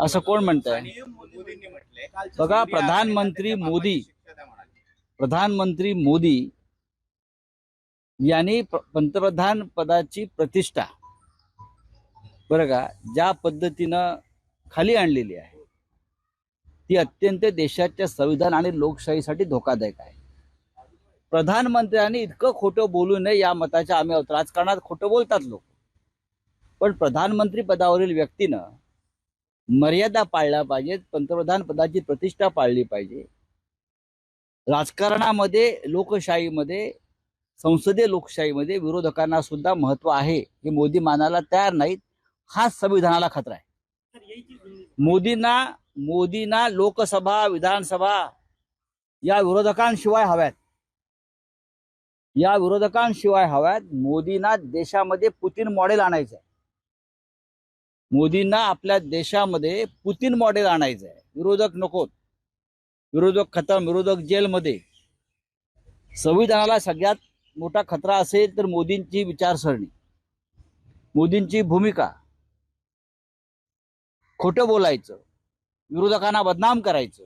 असं कोण म्हटलंय बघा, प्रधानमंत्री मोदी-. प्रधानमंत्री मोदी यांनी पंतप्रधान पदाची प्रतिष्ठा बरं का ज्या पद्धतीनं खाली आणलेली आहे ती अत्यंत देशाच्या संविधान आणि लोकशाहीसाठी धोकादायक आहे. प्रधानमंत्र्यांनी इतकं खोटं बोलू नये या मताच्या आम्ही राजकारणात खोटं बोलतात लोक. पण प्रधानमंत्री पदावरील व्यक्तीनं मर्यादा पाळल्या पाहिजेत पंतप्रधान पदाची प्रतिष्ठा पाळली पाहिजे. राजकारणामध्ये लोकशाहीमध्ये संसदीय लोकशाहीमध्ये विरोधकांना सुद्धा महत्त्व आहे हे मोदी मानायला तयार नाहीत हा संविधानाला खतरा आहे. मोदींना मोदींना लोकसभा विधानसभा या विरोधकांशिवाय हव्यात. या विरोधकांशिवाय हव्यात मोदींना देशामध्ये पुतीन मॉडेल आणायचं आहे मोदींना आपल्या देशामध्ये पुतीन मॉडेल आणायचं आहे विरोधक नकोत विरोधक खतम विरोधक जेलमध्ये. संविधानाला सगळ्यात मोठा खतरा असेल तर मोदींची विचारसरणी. मोदींची भूमिका. खोटं बोलायचं. विरोधकांना बदनाम करायचं.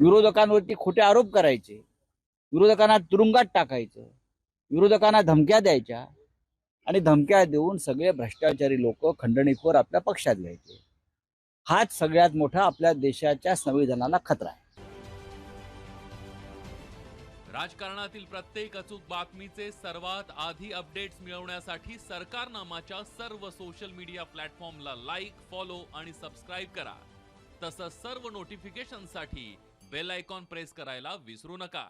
विरोधकांवरती खोटे आरोप करायचे. विरोधकांना तुरुंगात टाकायचं. विरोधकांना धमक्या द्यायच्या. आणि धमक्या देऊन सगळे भ्रष्टाचारी लोक खंडणीखोर आपल्या पक्षात घ्यायचे. हाच सगळ्यात मोठा आपल्या देशाच्या संविधानाला खतरा आहे. राजकारणातील प्रत्येक अचूक बातमीचे सर्वात आधी अपडेट्स मिळवण्यासाठी सरकारनामाच्या सर्व सोशल मीडिया प्लॅटफॉर्मला लाईक फॉलो आणि सबस्क्राईब करा. तसंच सर्व नोटिफिकेशनसाठी बेल आयकॉन प्रेस करायला विसरू नका.